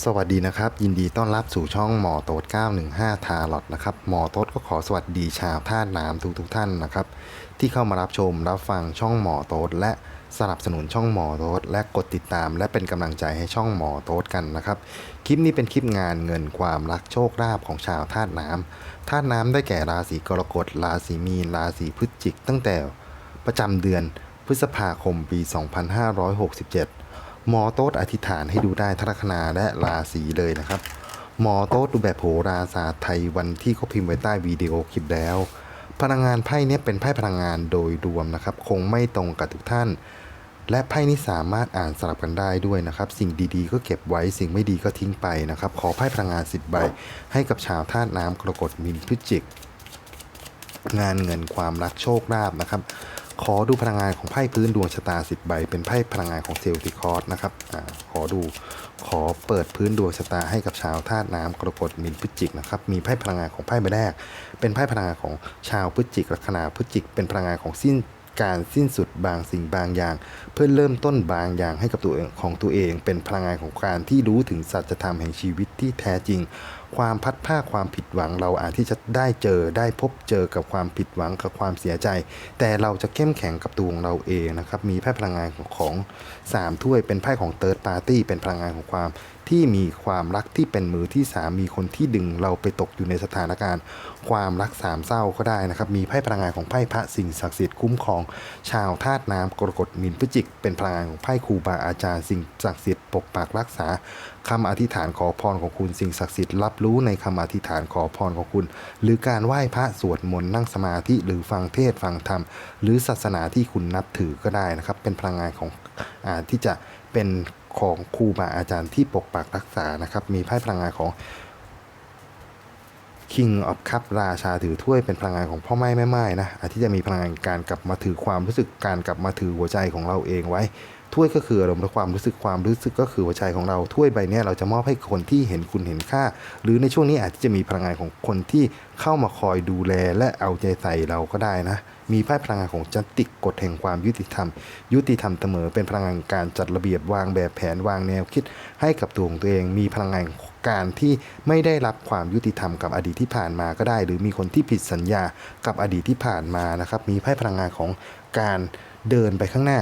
สวัสดีนะครับ ยินดีต้อนรับสู่ช่องหมอโต๊ด915 ทาร์ลอตนะครับหมอโต๊ดก็ขอสวัสดีชาวท่าตุน้ำทุกทุกๆท่านนะครับ ที่เข้ามารับชมรับฟังช่องหมอโต๊ดและสนับสนุนช่องหมอโต๊ดและกดติดตาม และเป็นกำลังใจให้ช่องหมอโต๊ดกันนะครับ คลิปนี้เป็นคลิปงานเงินความรักโชคลาภของชาวธาตุน้ำธาตุน้ำได้แก่ราศีกรกฎราศีมีนราศีพฤศจิก ตั้งแต่ประจำเดือนพฤษภาคมปี 2567 หมอโต๊ดอธิษฐานให้ดูได้ทัศคณาและราศีเลยนะครับ หมอโต๊ดดูแบบโหราศาสตร์ไทยวันที่เขาพิมพ์ไว้ใต้วิดีโอคลิปแล้ว พลังงานไพ่เนี้ยเป็นไพ่พลังงานโดยรวมนะครับ คงไม่ตรงกับทุกท่าน และไพ่นี้สามารถอ่านสลับกันได้ด้วยนะครับ สิ่งดีๆ ก็เก็บไว้สิ่งไม่ดีก็ทิ้งไปนะครับ ขอไพ่พลังงาน10ใบให้กับชาวธาตุน้ำกรกฎมินพฤศจิก งานเงินความรักโชคลาภนะครับ ขอดูพลังงานของไพ่พื้นดวงชะตา 10 ใบ เป็นไพ่พลังงานของเซลติคอร์สนะครับอขอดูขอเปิดพื้นดวงชะตาให้กับชาวธาตุน้ำกรกฎมินพฤจิกนะครับมีไพ่พลังงานของไพ่ใบแรก เป็นไพ่พลังงานของชาวพฤจิกลัคนาพฤจิก เป็นพลังงานของสิ้นการสิ้นสุดบางสิ่งบางอย่าง เพื่อเริ่มต้นบางอย่างให้กับตัวเองของตัวเอง เป็นพลังงานของการที่รู้ถึงสัจธรรมแห่งชีวิตที่แท้จริง ความพัดผ้าความผิดหวังเราอาจที่จะได้เจอได้พบเจอกับความผิดหวังกับความเสียใจ แต่เราจะเข้มแข็งกับตัวของเราเองนะครับมีไพ่พลังงานของของสามถ้วยเป็นไพ่ของเติร์ดปาร์ตี้เป็นพลังงานของความ ที่มีความรักที่เป็นมือที่สามมีคนที่ดึงเราไปตกอยู่ในสถานการณ์ ความรักสามเศร้าก็ได้นะครับ มีไพ่พลังงานของไพ่พระสิ่งศักดิ์สิทธิ์คุ้มครอง ชาวธาตุน้ำกรกฎมินพฤศจิก เป็นพลังงานของไพ่ครูบาอาจารย์สิ่งศักดิ์สิทธิ์ปกปักรักษาคำอธิษฐานขอพรของคุณสิ่งศักดิ์สิทธิ์รับรู้ในคำอธิษฐานขอพรของคุณ หรือการไหว้พระสวดมนต์นั่งสมาธิหรือฟังเทศฟังธรรม หรือศาสนาที่คุณนับถือก็ได้นะครับ เป็นพลังงานของอที่จะเป็น ของครูบาอาจารย์ที่ปกปักรักษานะครับ มีไพ่พลังงานของ King of Cup ราชาถือถ้วยเป็นพลังงานของพ่อไม้แม่ไม้นะอาที่จะมีพลังงานการกลับมาถือความรู้สึกการกลับมาถือหัวใจของเราเองไว้ ถ้วยก็คืออารมณ์และความรู้สึกความรู้สึกก็คือหัวใจของเรา ถ้วยใบนี้เราจะมอบให้คนที่เห็นคุณเห็นค่า หรือในช่วงนี้อาจจะมีพลังงานของคนที่เข้ามาคอยดูแลและเอาใจใส่เราก็ได้นะมีไพ่พลังงานของจันติกกฎแห่งความยุติธรรม ยุติธรรมเสมอเป็นพลังงานการจัดระเบียบวางแบบแผนวางแนวคิด ให้กับตัวของตัวเอง มีพลังงานการที่ไม่ได้รับความยุติธรรมกับอดีตที่ผ่านมาก็ได้ หรือมีคนที่ผิดสัญญากับอดีตที่ผ่านมานะครับ มีไพ่พลังงานของการเดินไปข้างหน้า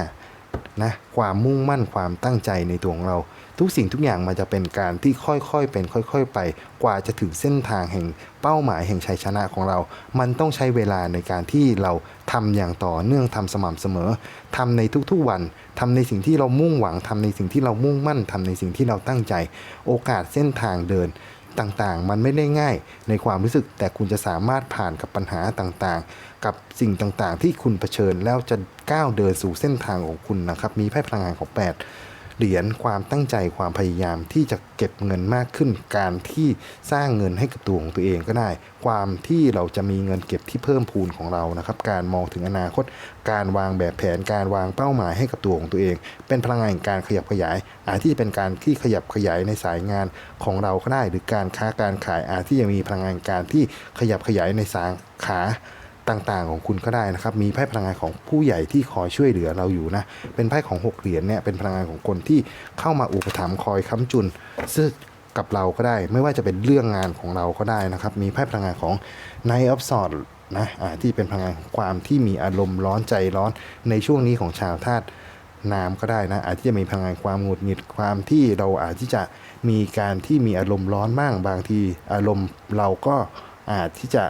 นะความมุ่งมั่นความตั้งใจในตัวของเรา ทุกสิ่งทุกอย่างมันจะเป็นการที่ค่อยๆเป็นค่อย ๆ ไป กว่าจะถึงเส้นทางแห่งเป้าหมายแห่งชัยชนะของเรา มันต้องใช้เวลาในการที่เราทำอย่างต่อเนื่องทำสม่ำเสมอทำในทุกๆวันทำในสิ่งที่เรามุ่งหวังทำในสิ่งที่เรามุ่งมั่นทำในสิ่งที่เราตั้งใจ โอกาสเส้นทางเดินต่างๆ มันไม่ได้ง่ายในความรู้สึกแต่คุณจะสามารถผ่านกับปัญหาต่างๆ กับสิ่งต่างๆ ที่คุณเผชิญแล้วจะก้าวเดินสู่เส้นทางของคุณนะครับ มีไพ่พลังงานของ 8 เหรียญความตั้งใจความพยายามที่จะเก็บเงินมากขึ้น การที่สร้างเงินให้กับตัวของตัวเองก็ได้ ความที่เราจะมีเงินเก็บที่เพิ่มพูนของเรานะครับ การมองถึงอนาคต การวางแบบแผนการวางเป้าหมายให้กับตัวของตัวเอง เป็นพลังงานการขยับขยาย อาจที่จะเป็นการที่ขยับขยายในสายงานของเราก็ได้ หรือการค้าการขายอาจที่จะมีพลังงานการที่ขยับขยายในสาขา ต่างๆของคุณก็ได้นะครับ มีไพ่พลังงานของผู้ใหญ่ที่คอยช่วยเหลือเราอยู่นะ เป็นไพ่ของหกเหรียญเนี่ย เป็นพลังงานของคนที่เข้ามาอุปถัมภ์คอยค้ำจุนซึ่งกับเราก็ได้ ไม่ว่าจะเป็นเรื่องงานของเราก็ได้นะครับ มีไพ่พลังงานของ Knight of Swords นะที่เป็นพลังงานของความที่มีอารมณ์ร้อนใจร้อนในช่วงนี้ของชาวธาตุน้ำก็ได้นะ อาจที่จะมีพลังงานความหงุดหงิดความที่เราอาจที่จะมีการที่มีอารมณ์ร้อนบ้างบางที อารมณ์เราก็อาจที่จะ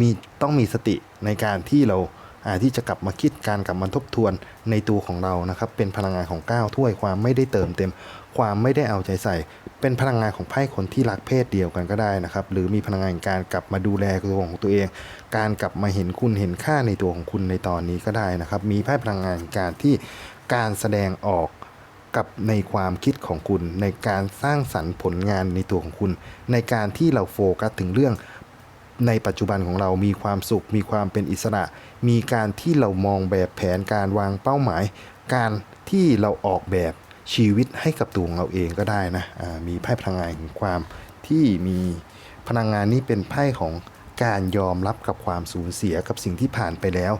มีต้องมีสติในการที่เราอาที่จะกลับมาคิดการกลับมาทบทวนในตัวของเรานะครับ เป็นพลังงานของก้าวถ้วยความไม่ได้เติมเต็ม ความไม่ได้เอาใจใส่ เป็นพลังงานของไพ่คนที่รักเพศเดียวกันก็ได้นะครับ หรือมีพลังงานการกลับมาดูแลตัวของตัวเอง การกลับมาเห็นคุณเห็นค่าในตัวของคุณในตอนนี้ก็ได้นะครับ มีไพ่พลังงานการที่การแสดงออกกับในความคิดของคุณ ในการสร้างสรรค์ผลงานในตัวของคุณ ในการที่เราโฟกัสถึงเรื่อง ในปัจจุบันของเรามีความสุข มีความเป็นอิสระ มีการที่เรามองแบบแผนการวางเป้าหมาย การที่เราออกแบบชีวิตให้กับตัวของเราเองก็ได้นะอ่ามีไพ่พลังงานของความที่มีพลังงานนี้เป็นไพ่ของการยอมรับกับความสูญเสียกับสิ่งที่ผ่านไปแล้ว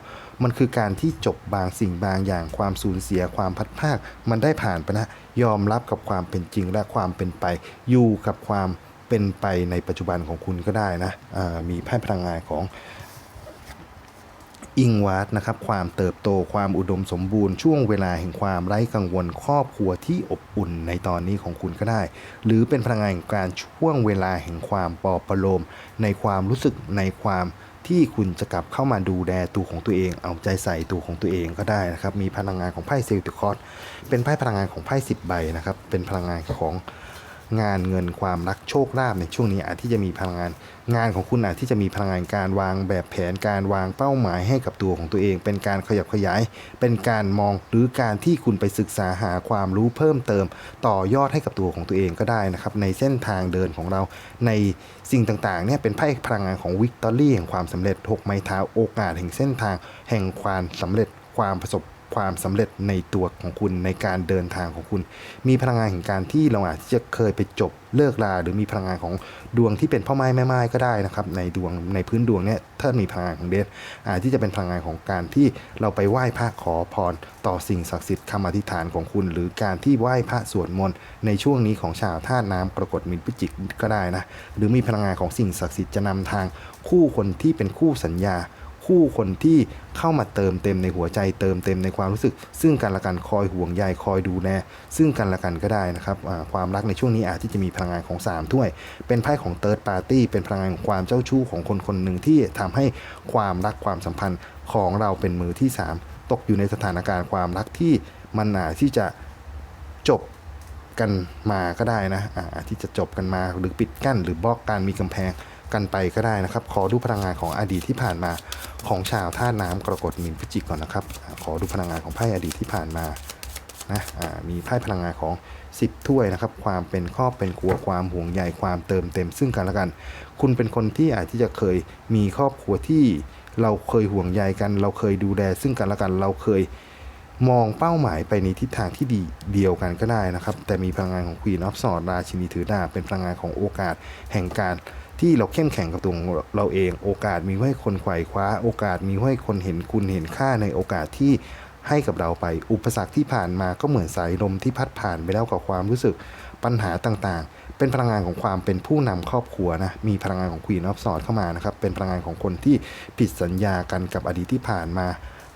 มันคือการที่จบบางสิ่งบางอย่างความสูญเสียความพัดภาค มันได้ผ่านไปนะ ยอมรับกับความเป็นจริงและความเป็นไป อยู่กับความ เป็นไปในปัจจุบันของคุณก็ได้นะมีไพ่พลังงานของอิงวัดนะครับความเติบโตความอุดมสมบูรณ์ช่วงเวลาแห่งความไร้กังวลครอบครัวที่อบอุ่นในตอนนี้ของคุณก็ได้ หรือเป็นพลังงานการช่วงเวลาแห่งความปลอบประโลม ในความรู้สึกในความที่คุณจะกลับเข้ามาดูแลตัวของตัวเอง เอาใจใส่ตัวของตัวเองก็ได้นะครับมีพลังงานของไพ่เซลติคอสเป็นไพ่พลังงานของไพ่สิบใบนะครับเป็นพลังงานของ งานเงินความรักโชคลาภในช่วงนี้อาจที่จะมีพลังงาน งานของคุณอาจที่จะมีพลังงานการวางแบบแผนการวางเป้าหมายให้กับตัวของตัวเอง เป็นการขยับขยาย เป็นการมองหรือการที่คุณไปศึกษาหาความรู้เพิ่มเติม ต่อยอดให้กับตัวของตัวเองก็ได้นะครับในเส้นทางเดินของเราในสิ่งต่างๆเนี่ยเป็นไพ่พลังงานของวิกตอรี่แห่งความสำเร็จหกไม้เท้าโอกาสแห่งเส้นทาง แห่งความสำเร็จความประสบ ความสำเร็จในตัวของคุณในการเดินทางของคุณ มีพลังงานแห่งการที่เราอาจจะเคยไปจบเลิกลาหรือมีพลังงานของดวงที่เป็นพ่อไม้แม่ไม้ก็ได้นะครับ ในดวงในพื้นดวงเนี่ยถ้ามีพลังงานของเดชอาจที่จะเป็นพลังงานของการที่เราไปไหว้พระขอพร ต่อสิ่งศักดิ์สิทธิ์คำอธิษฐานของคุณ หรือการที่ไหว้พระสวดมนต์ในช่วงนี้ของชาวธาตุน้ำกรกฎมินพิจิกก็ได้นะหรือมีพลังงานของสิ่งศักดิ์สิทธิ์จะนำทางคู่คนที่เป็นคู่สัญญา คู่คนที่เข้ามาเติมเต็มในหัวใจเติมเต็มในความรู้สึก ซึ่งกันและกันคอยห่วงใยคอยดูแลซึ่งกันและกันก็ได้นะครับความรักในช่วงนี้อาจที่จะมีพลังงานของ3ถ้วย เป็นไพ่ของเติร์ดปาร์ตี้เป็นพลังงานของความเจ้าชู้ของคนคนหนึ่งที่ทำให้ความรักความสัมพันธ์ของเราเป็นมือที่ 3 ตกอยู่ในสถานการณ์ความรักที่มันอาจที่จะจบกันมาก็ได้นะอาที่จะจบกันมาหรือปิดกั้นหรือบล็อกการมีกำแพง กันไปก็ได้นะครับ ขอดูพลังงานของอดีตที่ผ่านมาของชาวท่าน้ำกรกฎมินพิจิกก่อนนะครับ ขอดูพลังงานของไพ่อดีตที่ผ่านมานะมีไพ่พลังงานของ 10 ถ้วยนะครับ ความเป็นครอบเป็นครัวความห่วงใยความเติมเต็ม ซึ่งกันและกัน คุณเป็นคนที่อาจที่จะเคยมีครอบครัวที่เราเคยห่วงใยกัน เราเคยดูแลซึ่งกันและกัน เราเคยมองเป้าหมายไปในทิศทางที่ดีเดียวกันก็ได้นะครับ แต่มีพลังงานของ Queen of Swords ราชินีถือดาเป็นพลังงานของโอกาสแห่งการ ที่เราเข้มแข็งกับตัวของเราเอง โอกาสมีให้คนไขว่คว้า โอกาสมีให้คนเห็นคุณเห็นค่าในโอกาสที่ให้กับเราไป อุปสรรคที่ผ่านมาก็เหมือนสายลมที่พัดผ่านไปแล้วกับความรู้สึกปัญหาต่างๆ เป็นพลังงานของความเป็นผู้นำครอบครัวนะ มีพลังงานของ Queen of Swords เข้ามานะครับ เป็นพลังงานของคนที่ผิดสัญญากันกับอดีตที่ผ่านมา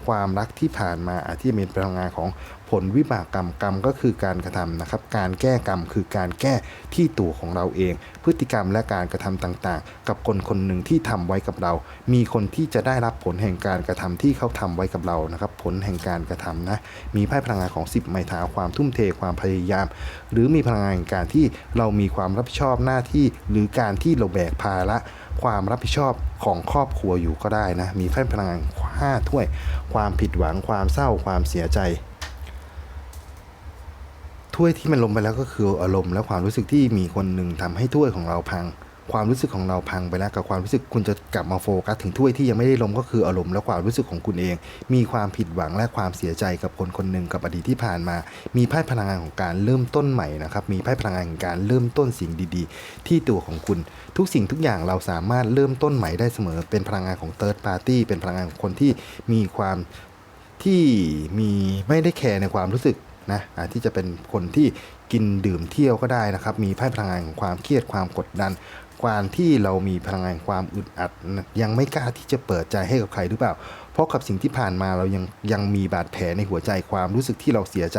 ความรักที่ผ่านมาอาจที่จะเป็นพลังงานของผลวิบากกรรมกรรมก็คือการกระทำนะครับ การแก้กรรมคือการแก้ที่ตัวของเราเอง พฤติกรรมและการกระทำต่างๆ กับคนคนหนึ่งที่ทำไว้กับเรา มีคนที่จะได้รับผลแห่งการกระทำที่เขาทำไว้กับเรานะครับ ผลแห่งการกระทำนะมีไพ่พลังงานของ10ไม้ทาความทุ่มเทความพยายาม หรือมีพลังงานการที่เรามีความรับผิดชอบหน้าที่ หรือการที่เราแบกภาระความรับผิดชอบของครอบครัวอยู่ก็ได้นะมีไพ่พลังงาน ห้าถ้วย ความผิดหวังความเศร้าความเสียใจ ถ้วยที่มันลงไปแล้วก็คืออารมณ์และความรู้สึกที่มีคนหนึ่งทำให้ถ้วยของเราพัง ความรู้สึกของเราพังไปแล้วกับความรู้สึกคุณจะกลับมาโฟกัสถึงถ้วยที่ยังไม่ได้ลงก็คืออารมณ์และความรู้สึกของคุณเอง มีความผิดหวังและความเสียใจกับคนคนหนึ่งกับอดีตที่ผ่านมา มีไพ่พลังงานของการเริ่มต้นใหม่นะครับมีไพ่พลังงานของการเริ่มต้นสิ่งดีๆ ที่ตัวของคุณ ทุกสิ่งทุกอย่างเราสามารถเริ่มต้นใหม่ได้เสมอ เป็นพลังงานของ third party เป็นพลังงานของคนที่มีความที่มีไม่ได้แคร์ในความรู้สึกนะที่จะเป็นคนที่กินดื่มเที่ยวก็ได้นะครับ มีไพ่พลังงานของความเครียดความกดดัน ความที่เรามีพลังงานความอึดอัด ยังไม่กล้าที่จะเปิดใจให้กับใครหรือเปล่า เพราะกับสิ่งที่ผ่านมาเรายังยังมีบาดแผลในหัวใจความรู้สึกที่เราเสียใจ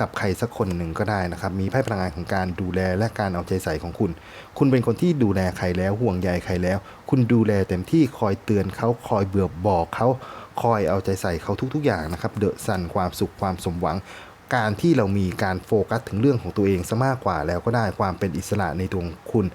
กับใครสักคนหนึ่งก็ได้นะครับ มีไพ่พลังงานของการดูแลและการเอาใจใส่ของคุณ คุณเป็นคนที่ดูแลใครแล้วห่วงใยใครแล้ว คุณดูแลเต็มที่คอยเตือนเขาคอยเบื่อบอกเขาคอยเอาใจใส่เขาทุก ๆ อย่างนะครับเดอะสันความสุขความสมหวังการที่เรามีการโฟกัสถึงเรื่องของตัวเองซะมากกว่าแล้วก็ได้ความเป็นอิสระในตัวงคุณ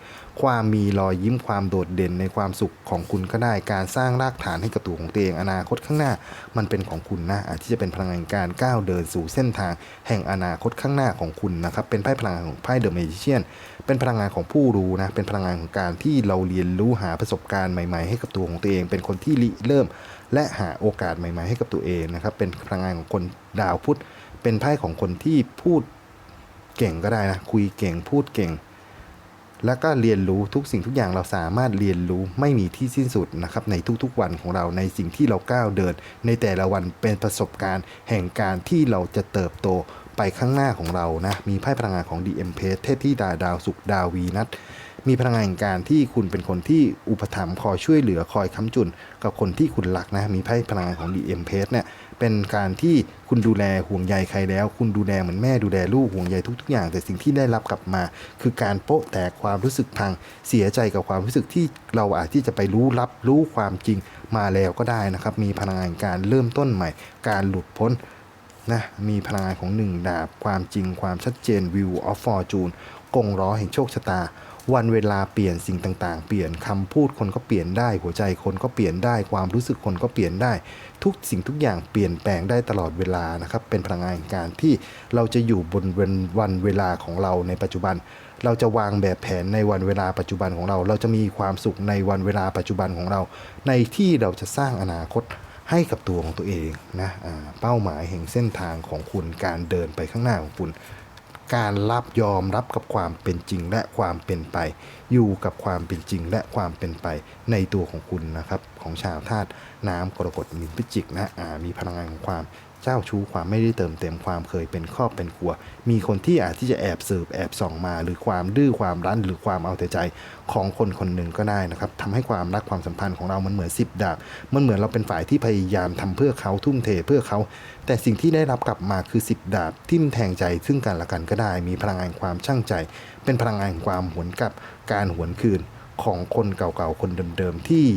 ความมีรอยยิ้มความโดดเด่นในความสุขของคุณก็ได้ การสร้างรากฐานให้กับตัวของตัวเองอนาคตข้างหน้า มันเป็นของคุณนะอาจที่จะเป็นพลังงานการก้าวเดินสู่เส้นทาง แห่งอนาคตข้างหน้าของคุณนะครับเป็นไพ่พลังงานของไพ่เดอะเมจิเชียนเป็นพลังงานของผู้รู้นะเป็นพลังงานของการที่เราเรียนรู้หาประสบการณ์ใหม่ ๆ ให้กับตัวของตัวเอง เป็นคนที่ริเริ่ม และหาโอกาสใหม่ ๆ ให้กับตัวเองนะครับเป็นพลังงานของคนดาวพุธเป็นไพ่ของคนที่พูดเก่งก็ได้นะคุยเก่งพูดเก่ง แล้วก็เรียนรู้ทุกสิ่งทุกอย่างเราสามารถเรียนรู้ไม่มีที่สิ้นสุดนะครับในทุกๆวันของเราในสิ่งที่เราก้าวเดิน ในแต่ละวันเป็นประสบการณ์แห่งการที่เราจะเติบโตไปข้างหน้าของเรานะมีไพ่พลังงานของ DM p a c e เทพที่ดาดาวสุขดาววีนัทมีพลังงานแห่งการที่คุณเป็นคนที่อุปถัมภ์คอยช่วยเหลือคอยค้ำจุน กับคนที่คุณรักนะมีไพ่พลังงานของ DM p a c e เนี่ย เป็นการที่คุณดูแลห่วงใยใครแล้ว คุณดูแลเหมือนแม่ดูแลลูกห่วงใยทุก ๆ อย่าง แต่สิ่งที่ได้รับกลับมา คือการโป๊ะแตกความรู้สึกทางเสียใจกับความรู้สึกที่เราอาจที่จะไปรู้รับรู้ความจริงมาแล้วก็ได้นะครับ มีพลังงานการเริ่มต้นใหม่ การหลุดพ้นนะมีพลังงานของหนึ่งดาบความจริงความชัดเจน View of Fortune กงล้อแห่งโชคชะตา วันเวลาเปลี่ยนสิ่งต่างๆ เปลี่ยนคำพูดคนก็เปลี่ยนได้ หัวใจคนก็เปลี่ยนได้ ความรู้สึกคนก็เปลี่ยนได้ ทุกสิ่งทุกอย่างเปลี่ยนแปลงได้ตลอดเวลานะครับ เป็นพลังงานการที่เราจะอยู่บนวันวันเวลาของเราในปัจจุบัน เราจะวางแบบแผนในวันเวลาปัจจุบันของเรา เราจะมีความสุขในวันเวลาปัจจุบันของเรา ในที่เราจะสร้างอนาคตให้กับตัวของตัวเองนะอ่าเป้าหมายแห่งเส้นทางของคุณการเดินไปข้างหน้าของคุณ การรับยอมรับกับความเป็นจริงและความเป็นไป อยู่กับความเป็นจริงและความเป็นไปในตัวของคุณนะครับ ของชาวธาตุน้ำกรกฎมินพิจิกนะมีพลังงานของความ เจ้าชู้ความไม่ได้เติมเต็มความเคยเป็นครอบเป็นครัว มีคนที่อาจที่จะแอบสืบแอบส่องมา หรือความดื้อความรั้นหรือความเอาแต่ใจของคนคนหนึ่งก็ได้นะครับทำให้ความรักความสัมพันธ์ของเรามันเหมือนสิบดาบมันเหมือนเราเป็นฝ่ายที่พยายามทำเพื่อเขาทุ่มเทเพื่อเขา แต่สิ่งที่ได้รับกลับมาคือสิบดาบทิ่มแทงใจซึ่งกันและกันก็ได้ มีพลังงานความช่างใจ เป็นพลังงานความหวนกลับการหวนคืนของคนเก่าๆคนเดิมๆที่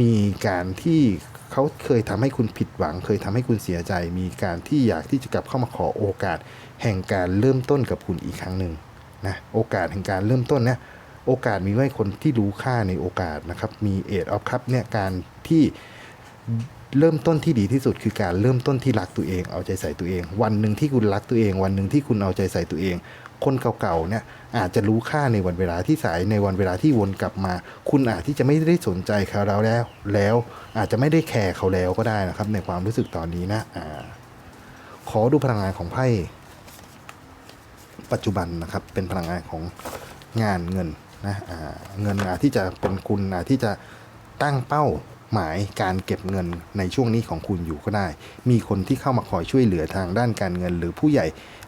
มีการที่ เขาเคยทำให้คุณผิดหวัง เคยทำให้คุณเสียใจ มีการที่อยากที่จะกลับเข้ามาขอโอกาส แห่งการเริ่มต้นกับคุณอีกครั้งหนึ่งนะโอกาสแห่งการเริ่มต้นเนี่ยโอกาสมีไว้คนที่รู้ค่าในโอกาสนะครับมีเอทออฟคัพเนี่ยการที่เริ่มต้นที่ดีที่สุดคือการเริ่มต้นที่รักตัวเองเอาใจใส่ตัวเอง วันหนึ่งที่คุณรักตัวเอง วันหนึ่งที่คุณเอาใจใส่ตัวเอง คนเก่าๆเนี่ยอาจจะรู้ค่าในวันเวลาที่สายในวันเวลาที่วนกลับมา คุณอาจที่จะไม่ได้สนใจเขาแล้วแล้ว แล้วอาจจะไม่ได้แคร์เขาแล้วก็ได้นะครับ ในความรู้สึกตอนนี้นะอ่าขอดูพลังงานของไพ่ปัจจุบันนะครับ เป็นพลังงานของงานเงินนะอ่าเงินอาจที่จะเป็นคุณอาจที่จะตั้งเป้า หมายการเก็บเงินในช่วงนี้ของคุณอยู่ก็ได้ มีคนที่เข้ามาคอยช่วยเหลือทางด้านการเงิน หรือผู้ใหญ่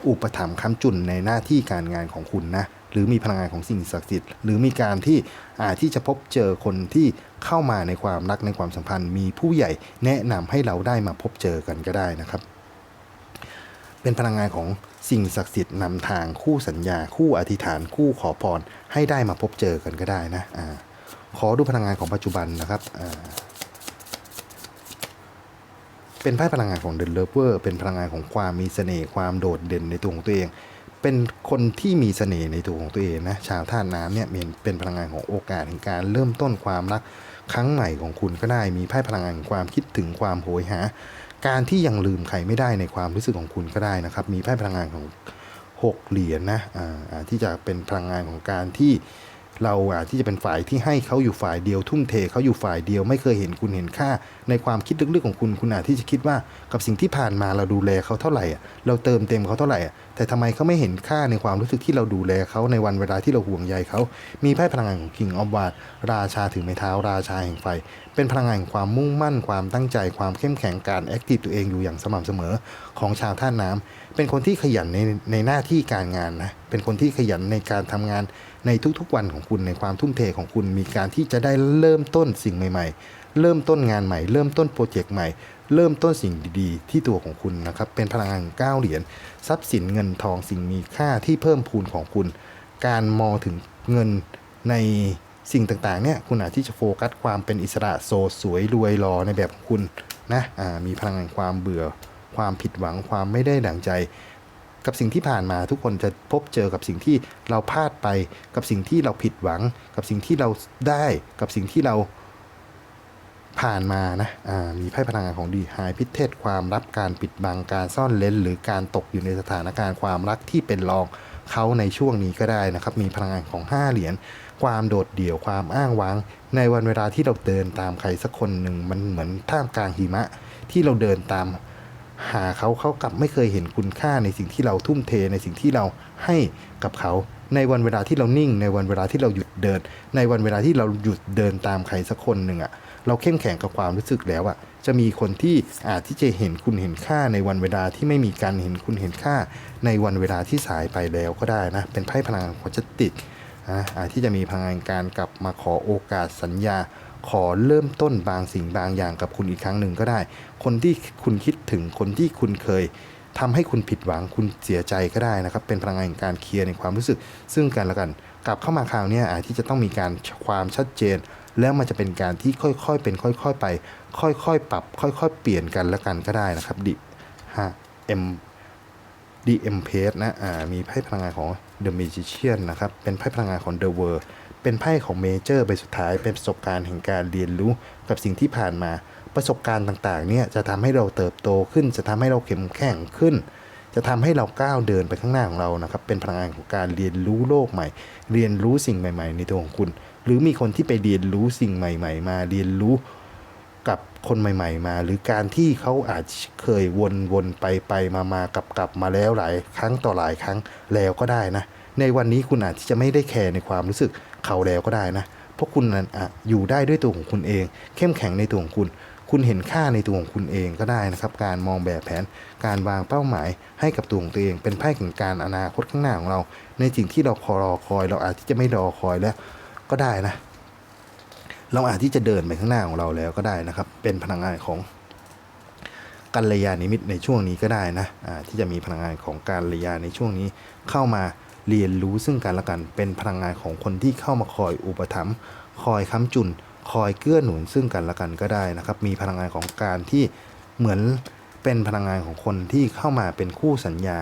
อุปถัมภ์ค้ำจุนในหน้าที่การงานของคุณนะหรือมีพลังงานของสิ่งศักดิ์สิทธิ์หรือมีการที่อาจที่จะพบเจอคนที่เข้ามาในความรักในความสัมพันธ์ มีผู้ใหญ่แนะนำให้เราได้มาพบเจอกันก็ได้นะครับ เป็นพลังงานของสิ่งศักดิ์สิทธิ์นำทางคู่สัญญา คู่อธิษฐาน คู่ขอพรให้ได้มาพบเจอกันก็ได้นะอาขอดูพลังงานของปัจจุบันนะครับอ่า เป็นไพ่พลังงานของเดนเลเวอร์เป็นพลังงานของความมีเสน่ห์ความโดดเด่นในตัวของตัวเอง เป็นคนที่มีเสน่ห์ในตัวของตัวเองนะชาวธาตุน้ำเนี่ยเป็นพลังงานของโอกาสแห่งการเริ่มต้นความรักครั้งใหม่ของคุณก็ได้มีไพ่พลังงานความคิดถึงความโหยหา การที่ยังลืมใครไม่ได้ในความรู้สึกของคุณก็ได้นะครับ มีไพ่พลังงานของ 6 เหรียญนะอ่าที่จะเป็นพลังงานของการที่ เราอาจที่จะเป็นฝ่ายที่ให้เขาอยู่ฝ่ายเดียวทุ่มเทเขาอยู่ฝ่ายเดียว ไม่เคยเห็นคุณเห็นค่า ในความคิดลึกๆของคุณคุณอาจที่จะคิดว่ากับสิ่งที่ผ่านมาเราดูแลเขาเท่าไหร่อะเราเติมเต็มเขาเท่าไหร่อะแต่ทำไมเขาไม่เห็นค่าในความรู้สึกที่เราดูแลเขาในวันเวลาที่เราห่วงใยเขามีไพ่พลังงานของ King of w a r d ราชาถือไม้เท้าราชาแห่งไฟ เป็นพลังงานแห่งความมุ่งมั่นความตั้งใจความเข้มแข็งการแอคทีฟตัวเองอยู่อย่างสม่ำเสมอของชาวท่าน้ำเป็นคนที่ขยันในในหน้าที่การงานนะเป็นคนที่ขยันในการทำงานในทุกๆวันของคุณในความทุ่มเทของคุณมีการที่จะได้เริ่มต้นสิ่งใหม่ๆ เริ่มต้นงานใหม่ เริ่มต้นโปรเจกต์ใหม่ เริ่มต้นสิ่งดีๆ ที่ตัวของคุณนะครับเป็นพลังงานก้าเหรียญทรัพย์สินเงินทองสิ่งมีค่าที่เพิ่มพูนของคุณ การมองถึงเงินใน สิ่งต่างๆเนี่ยคุณอาจที่จะโฟกัสความเป็นอิสระโสดสวยรวยรอในแบบของคุณนะมีพลังงานความเบื่อ ความผิดหวังความไม่ได้ดั่งใจ กับสิ่งที่ผ่านมาทุกคนจะพบเจอกับสิ่งที่เราพลาดไป กับสิ่งที่เราผิดหวัง กับสิ่งที่เราได้กับสิ่งที่เราผ่านมานะมีไพ่พลังงานของดีไฮพิเทศความรับการปิดบังการซ่อนเลนหรือการตกอยู่ในสถานการณ์ความรักที่เป็นรอง เขาในช่วงนี้ก็ได้นะครับ มีพลังงานของ 5 เหรียญ ความโดดเดี่ยว ความอ้างว้าง ในวันเวลาที่เราเดินตามใครสักคนหนึ่ง มันเหมือนท่ามกลางหิมะ ที่เราเดินตามหาเขาเขากลับไม่เคยเห็นคุณค่าในสิ่งที่เราทุ่มเทในสิ่งที่เราให้กับเขา ในวันเวลาที่เรานิ่ง ในวันเวลาที่เราหยุดเดิน ในวันเวลาที่เราหยุดเดินตามใครสักคนหนึ่งอะ เราเข้มแข็งกับความรู้สึกแล้วอะจะมีคนที่อาจที่จะเห็นคุณเห็นค่าในวันเวลาที่ไม่มีการเห็นคุณเห็นค่า ในวันเวลาที่สายไปแล้วก็ได้นะ เป็นไพ่พลังงานของจติกนะอาจที่จะมีพลังงานการกลับมาขอโอกาสสัญญา ขอเริ่มต้นบางสิ่งบางอย่างกับคุณอีกครั้งหนึ่งก็ได้ คนที่คุณคิดถึงคนที่คุณเคยทำให้คุณผิดหวังคุณเสียใจก็ได้นะครับ เป็นพลังงานการเคลียร์ในความรู้สึก ซึ่งกันและกัน กลับเข้ามาคราวนี้อาจที่จะต้องมีการความชัดเจน แล้วมันจะเป็นการที่ค่อยๆเป็นค่อยๆไป ค่อยๆปรับ ค่อยๆ เปลี่ยนกันและกันก็ได้นะครับดิฮะ M DM p a g e นะอ่ามีไพ่พลังงานของ The Magician นะครับ เป็นไพ่พลังงานของ The World เป็นไพ่ของเมเจอร์ใบสุดท้าย เป็นประสบการณ์แห่งการเรียนรู้กับสิ่งที่ผ่านมา ประสบการณ์ต่างๆ เนี่ยจะทำให้เราเติบโตขึ้น จะทำให้เราเข้มแข็งขึ้น จะทำให้เราก้าวเดินไปข้างหน้าของเรานะครับ เป็นพลังงานของการเรียนรู้โลกใหม่ เรียนรู้สิ่งใหม่ ๆ ในตัวของคุณ หรือมีคนที่ไปเรียนรู้สิ่งใหม่ ๆ มาเรียนรู้กับคนใหม่ ๆ มา หรือการที่เขาอาจเคยวนๆไปไปมามากลับกลับมาแล้วหลายครั้งต่อหลายครั้งแล้วก็ได้นะ ในวันนี้คุณอาจจะไม่ได้แคร์ในความรู้สึกเขาแล้วก็ได้นะ เพราะคุณนั้นออยู่ได้ด้วยตัวของคุณเอง เข้มแข็งในตัวของคุณ คุณเห็นค่าในตัวของคุณเองก็ได้นะครับ การมองแบบแผน การวางเป้าหมายให้กับตัวของตัวเอง เป็นไพ่แห่งการอนาคตข้างหน้าของเรา ในสิ่งที่เราคอรอคอย เราอาจจะไม่รอคอยแล้ว ก็ได้นะ เราอาจที่จะเดินไปข้างหน้าของเราแล้วก็ได้นะครับ เป็นพลังงานของกัลยาณิมิตในช่วงนี้ก็ได้นะอ่าที่จะมีพลังงานของการลยาในช่วงนี้เข้ามาเรียนรู้ซึ่งกันและกัน เป็นพลังงานของคนที่เข้ามาคอยอุปถัมภ์คอยค้ำจุน คอยเกื้อหนุนซึ่งกันและกันก็ได้นะครับ มีพลังงานของการที่เหมือนเป็นพลังงานของคนที่เข้ามาเป็นคู่สัญญา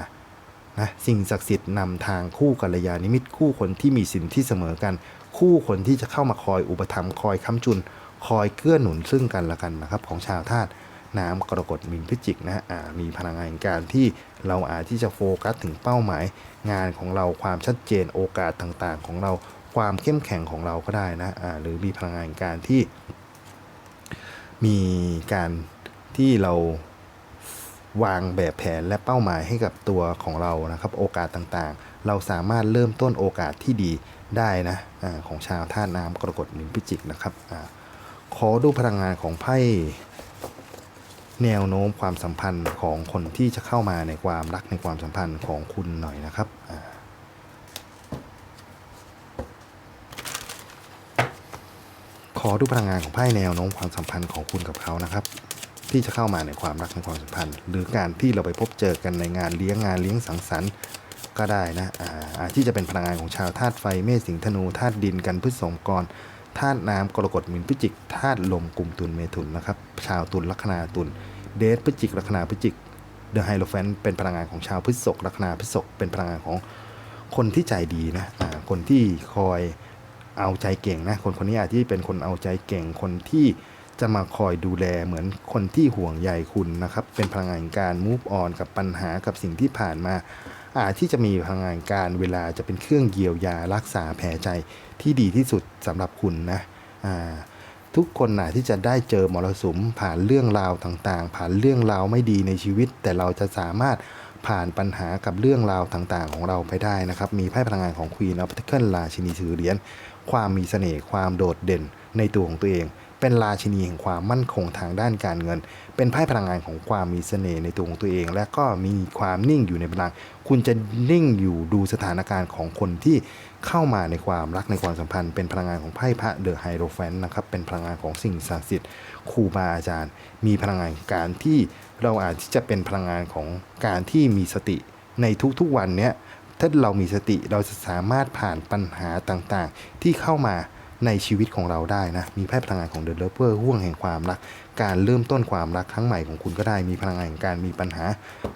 นะสิ่งศักดิ์สิทธิ์นำทางคู่กัลยาณมิตรคู่คนที่มีสินที่เสมอกัน คู่คนที่จะเข้ามาคอยอุปถัมภ์คอยค้ำจุน คอยเกื้อหนุนซึ่งกันและกันนะครับ ของชาวธาตุน้ำกรกฎมินพิจิกนะอ่ามีพลังงานการที่เราอาจที่จะโฟกัสถึงเป้าหมาย งานของเราความชัดเจนโอกาสต่างๆ ของเราความเข้มแข็งของเราก็ได้นะอ่าหรือมีพลังงานการที่ มีการที่เราวางแบบแผนและเป้าหมายให้กับตัวของเรานะครับ โอกาสต่างๆ เราสามารถเริ่มต้นโอกาสที่ดี ได้นะอาของชาวธาตุน้ำกรกฎมินพิจิกนะครับอขอดูพลังงานของไพ่แนวโน้มความสัมพันธ์ของคนที่จะเข้ามาในความรักในความสัมพันธ์ของคุณหน่อยนะครับอขอดูพลังงานของไพ่แนวโน้มความสัมพันธ์ของคุณกับเขานะครับ ที่จะเข้ามาในความรักในความสัมพันธ์ หรือการที่เราไปพบเจอกันในงานเลี้ยงงานเลี้ยงสังสรรค์ ก็ได้นะอ่าที่จะเป็นพลังงานของชาวธาตุไฟเมษสิงธนูธาตุดินกันพฤษภกรธาตุน้ำกรกฎมินพิจิกธาตุลมกลุ่มตุลเมถุนนะครับชาวตุลลัคนาตุลเดทพฤจิกลัคนาพฤจิกเดอะไฮโลแฟนเป็นพลังงานของชาวพฤษภลัคนาพฤษภเป็นพลังงานของคนที่ใจดีนะอ่าคนที่คอยเอาใจเก่งนะคนคนนี้อาจที่เป็นคนเอาใจเก่งคนที่จะมาคอยดูแลเหมือนคนที่ห่วงใยคุณนะครับ เป็นพลังงานการ move on กับปัญหากับสิ่งที่ผ่านมา ที่จะมีพลังงานการเวลาจะเป็นเครื่องเยียวยารักษาแผลใจที่ดีที่สุดสำหรับคุณนะทุกคนอาจที่จะได้เจอมรสุมผ่านเรื่องราวต่างๆ ผ่านเรื่องราวไม่ดีในชีวิต แต่เราจะสามารถผ่านปัญหากับเรื่องราวต่างๆ ของเราไปได้นะครับ มีไพ่พลังงานของ Queen of Pentacles ราชินีถือเหรียญความมีเสน่ห์ความโดดเด่นในตัวของตัวเอง เป็นราชินีแห่งความมั่นคงทางด้านการเงิน เป็นไพ่พลังงานของความมีเสน่ห์ในตัวของตัวเอง และก็มีความนิ่งอยู่ในพลัง คุณจะนิ่งอยู่ดูสถานการณ์ของคนที่เข้ามาในความรักในความสัมพันธ์ เป็นพลังงานของไพ่พระเดอะไฮโรแฟนนะครับเป็นพลังงานของสิ่งศักดิ์สิทธิ์ครูบาอาจารย์ มีพลังงานการที่เราอาจที่จะเป็นพลังงานของการที่มีสติในทุกๆวันเนี้ยถ้าเรามีสติเราจะสามารถผ่านปัญหาต่างๆ ที่เข้ามา ในชีวิตของเราได้นะมีไพ่พลังงานของเด e เลเ e อร์ห่วงแห่งความรัก การเริ่มต้นความรักครั้งใหม่ของคุณก็ได้มีพลังงานแห่งการมีปัญหา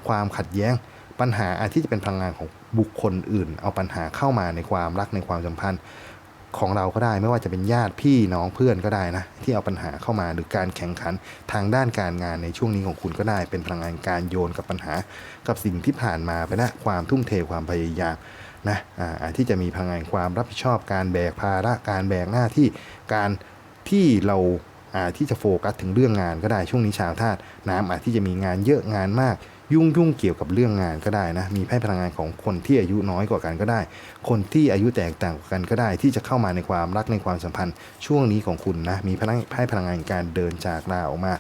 ความขัดแย้ง ปัญหาอาจที่จะเป็นพลังงานของบุคคลอื่น เอาปัญหาเข้ามาในความรักในความสัมพันธ์ของเราก็ได้ไม่ว่าจะเป็นญาติพี่น้องเพื่อนก็ได้นะ ที่เอาปัญหาเข้ามาหรือการแข่งขันทางด้านการงานในช่วงนี้ของคุณก็ได้ เป็นพลังงานการโยนกับปัญหา กับสิ่งที่ผ่านมาไปนะความทุ่มเทความพยายาม นะอาจที่จะมีพลังงานความรับผิดชอบการแบกภาระการแบกหน้าที่การที่เราอาจที่จะโฟกัสถึงเรื่องงานก็ได้ช่วงนี้ชาวธาตุน้ำอาจที่จะมีงานเยอะงานมาก ยุ่งยุ่งเกี่ยวกับเรื่องงานก็ได้นะมีไพ่พลังงานของคนที่อายุน้อยกว่ากันก็ได้ คนที่อายุแตกต่างกันก็ได้ ที่จะเข้ามาในความรักในความสัมพันธ์ ช่วงนี้ของคุณนะมีพลังไพ่พลังงานการเดินจากลาออกมา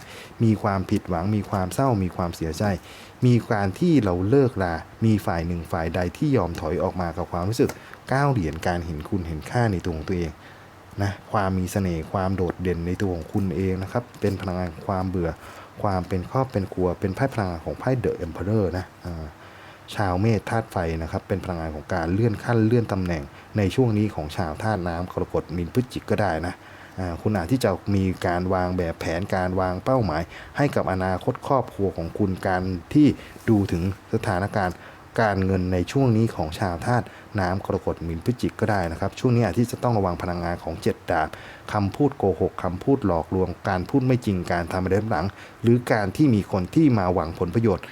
มีความผิดหวังมีความเศร้ามีความเสียใจ มีการที่เราเลิกลา มีฝ่ายหนึ่งฝ่ายใดที่ยอมถอยออกมากับความรู้สึกก้าวเหรียญการเห็นคุณเห็นค่าในตัวของตัวเองนะความมีเสน่ห์ความโดดเด่นในตัวของคุณเองนะครับ เป็นพลังงานความเบื่อ ความเป็นครอบเป็นครัว เป็นไพ่พลังงานของไพ่เดอะเอ็มเพอเรอร์นะชาวเมษธาตุไฟนะครับ เป็นพลังงานของการเลื่อนขั้นเลื่อนตำแหน่งในช่วงนี้ของชาวธาตุน้ำกรกฎมินพฤศจิกก็ได้นะ คุณอาจที่จะมีการวางแบบแผนการวางเป้าหมาย ให้กับอนาคตครอบครัวของคุณการที่ดูถึงสถานการณ์การเงินในช่วงนี้ของชาวธาตุน้ำกรกฎมินพฤศจิกก็ได้นะครับ ช่วงนี้อาจที่จะต้องระวังพลังงานของเจ็ดดาบคำพูดโกหกคำพูดหลอกลวงการพูดไม่จริงการทำอะไรหลัง หรือการที่มีคนที่มาหวังผลประโยชน์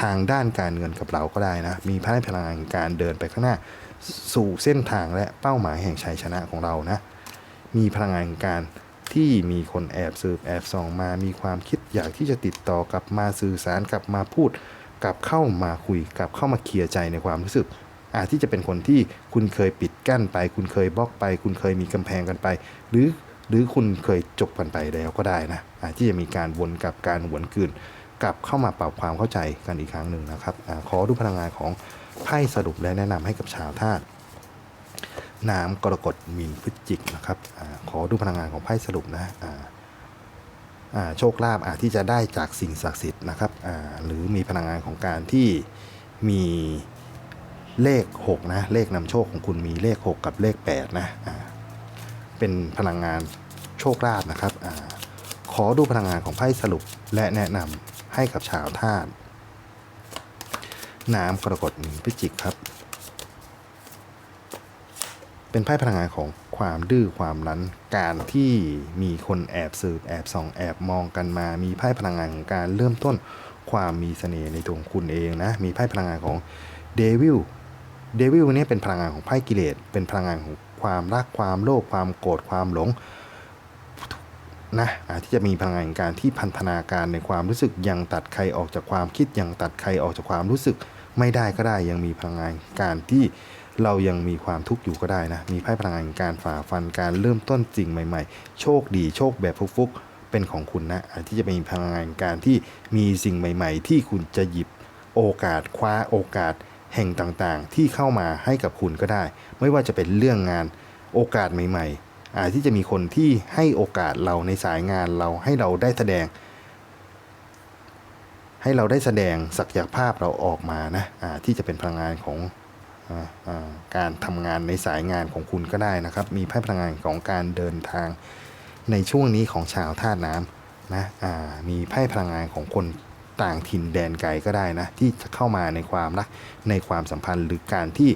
ทางด้านการเงินกับเราก็ได้นะ มีพลังพลังงานการเดินไปข้างหน้า สู่เส้นทางและเป้าหมายแห่งชัยชนะของเรานะ มีพลังงานการที่มีคนแอบสืบแอบส่องมา มีความคิดอยากที่จะติดต่อกลับมาสื่อสารกลับมาพูด กลับเข้ามาคุยกลับเข้ามาเคลียร์ใจในความรู้สึก อาจที่จะเป็นคนที่คุณเคยปิดกั้นไป คุณเคยบล็อกไป คุณเคยมีกำแพงกันไป หรือหรือคุณเคยจบกันไปแล้วก็ได้นะอาจที่จะมีการวนกลับการหวนคืนกลับเข้ามาปรับความเข้าใจกันอีกครั้งหนึ่งนะครับอขอดูพลังงานของไพ่สรุปและแนะนำให้กับชาวธาตุ น้ำกรกฎมีนพฤศจิกนะครับอขอดูพลังงานของไพ่สรุปนะโชคลาภที่จะได้จากสิ่งศักดิ์สิทธิ์นะครับหรือมีพลังงานของการที่มีเลข 6 นะ เลขนำโชคของคุณมีเลข 6 กับเลข 8 นะเป็นพลังงานโชคลาภนะครับอขอดูพลังงานของไพ่สรุปและแนะนำให้กับชาวธาตุน้ำกรกฎมีนพฤศจิกครับ เป็นไพ่พลังงานของความดื้อความรั้น การที่มีคนแอบสืบแอบส่องแอบมองกันมา มีไพ่พลังงานของการเริ่มต้นความมีเสน่ห์ในตัวคุณเองนะ มีไพ่พลังงานของเดวิล เดวิลนี่เป็นพลังงานของไพ่กิเลส เป็นพลังงานของความรักความโลภความโกรธความหลงนะอาจที่จะมีพลังงานการที่พันธนาการในความรู้สึกยังตัดใครออกจากความคิดยังตัดใครออกจากความรู้สึกไม่ได้ก็ได้ยังมีพลังงานการที่ เรายังมีความทุกข์อยู่ก็ได้นะ มีไพ่พลังงานการฝ่าฟันการเริ่มต้นสิ่งใหม่ ๆ โชคดีโชคแบบฟุกๆเป็นของคุณนะที่จะมีพลังงานการที่มีสิ่งใหม่ ๆ ที่คุณจะหยิบโอกาสคว้าโอกาสแห่งต่างๆ ที่เข้ามาให้กับคุณก็ได้ ไม่ว่าจะเป็นเรื่องงานโอกาสใหม่ๆอาจที่จะมีคนที่ให้โอกาสเราในสายงานเราให้เราได้แสดง ให้เราได้แสดงศักยภาพเราออกมานะอ่าที่จะเป็นพลังงานของ การทำงานในสายงานของคุณก็ได้นะครับ มีไพ่พลังงานของการเดินทางในช่วงนี้ของชาวธาตุน้ำนะมีไพ่พลังงานของคนต่างถิ่นแดนไกลก็ได้นะ ที่จะเข้ามาในความรักในความสัมพันธ์หรือการที่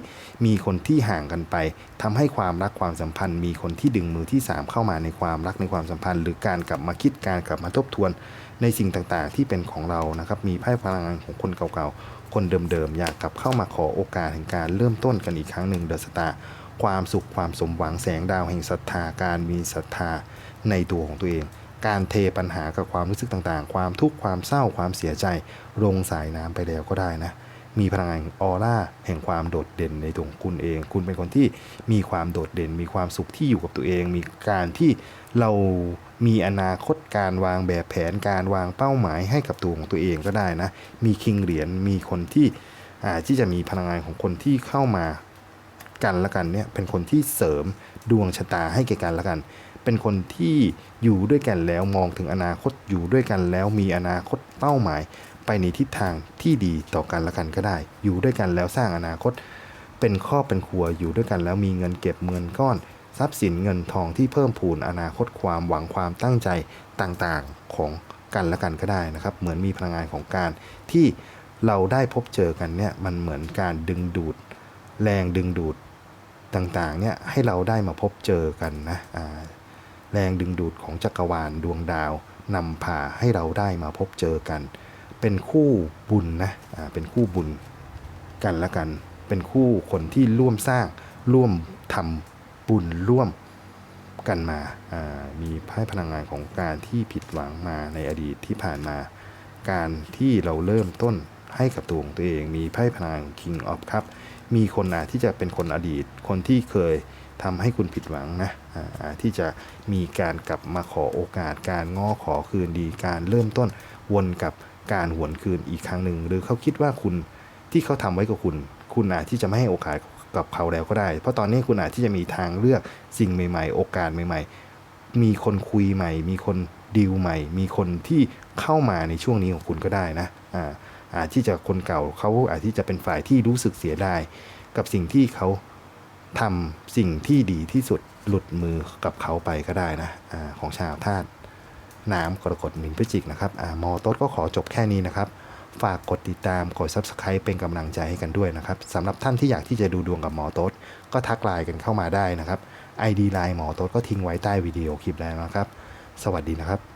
มีคนที่ห่างกันไปทำให้ความรักความสัมพันธ์ มีคนที่ดึงมือที่สามเข้ามาในความรักในความสัมพันธ์ หรือการกลับมาคิดการกลับมาทบทวนในสิ่งต่างๆ ที่เป็นของเรานะครับมีไพ่พลังงานของคนเก่าๆ คนเดิมๆ อยากกลับเข้ามาขอโอกาสแห่งการเริ่มต้นกันอีกครั้งหนึ่งเดอะสตาร์ความสุขความสมหวังแสงดาวแห่งศรัทธาการมีศรัทธาในตัวของตัวเอง การเทปัญหากับความรู้สึกต่างๆ ความทุกข์ความเศร้าความเสียใจลงสายน้ำไปแล้วก็ได้นะ มีพลังงานออร่าแห่งความโดดเด่นในตัวงคุณเอง คุณเป็นคนที่มีความโดดเด่น มีความสุขที่อยู่กับตัวเอง มีการที่เรามีอนาคตการวางแบบแผนการวางเป้าหมายให้กับตัวของตัวเองก็ได้นะ มีคิงเหรียญมีคนที่อาที่จะมีพลังงานของคนที่เข้ามากันละกันเนี่ยเป็นคนที่เสริมดวงชะตาให้แก่กันละกัน เป็นคนที่อยู่ด้วยกันแล้วมองถึงอนาคตอยู่ด้วยกันแล้วมีอนาคตเป้าหมาย ไปในทิศทางที่ดีต่อกันและกันก็ได้ อยู่ด้วยกันแล้วสร้างอนาคต เป็นครอบเป็นครัวอยู่ด้วยกันแล้วมีเงินเก็บเงินก้อน ทรัพย์สินเงินทองที่เพิ่มพูนอนาคตความหวังความตั้งใจต่างๆของกันและกันก็ได้นะครับ เหมือนมีพลังงานของการที่เราได้พบเจอกันเนี่ยมันเหมือนการดึงดูด แรงดึงดูดต่างๆเนี่ยให้เราได้มาพบเจอกันนะแรงดึงดูดของจักรวาลดวงดาวนำพาให้เราได้มาพบเจอกัน เป็นคู่บุญนะอ่าเป็นคู่บุญกันละกัน เป็นคู่คนที่ร่วมสร้างร่วมทำบุญร่วมกันมาอ่ามีไพ่พลังงานของการที่ผิดหวังมาในอดีตที่ผ่านมา การที่เราเริ่มต้นให้กับตัวของตัวเอง มีไพ่พลัง King of Cup มีคนอาจที่จะเป็นคนอดีต คนที่เคยทำให้คุณผิดหวังนะอ่าที่จะมีการกลับมาขอโอกาสการง้อขอคืนดีการเริ่มต้นวนกับ การหวนคืนอีกครั้งหนึ่งหรือเขาคิดว่าคุณที่เขาทำไว้กับคุณ คุณอาจที่จะไม่ให้โอกาสกับเขาแล้วก็ได้ เพราะตอนนี้คุณอาจที่จะมีทางเลือกสิ่งใหม่ ๆ โอกาสใหม่ ๆ มีคนคุยใหม่ มีคนดีลใหม่ มีคนที่เข้ามาในช่วงนี้ของคุณก็ได้นะอ่าอาจที่จะคนเก่าเขาอาจที่จะเป็นฝ่ายที่รู้สึกเสียดายกับสิ่งที่เขาทำสิ่งที่ดีที่สุดหลุดมือกับเขาไปก็ได้นะอของชาวธาตุ น้ำกรกฎมินพิจิกนะครับอ่ามอต้นก็ขอจบแค่นี้นะครับ ฝากกดติดตามกด Subscribe เป็นกำลังใจให้กันด้วยนะครับสำหรับท่านที่อยากที่จะดูดวงกับหมอโต๊ดก็ทักไลน์กันเข้ามาได้นะครับ ID ไลน์หมอโต๊ดก็ทิ้งไว้ใต้วิดีโอคลิปแล้วนะครับ สวัสดีนะครับ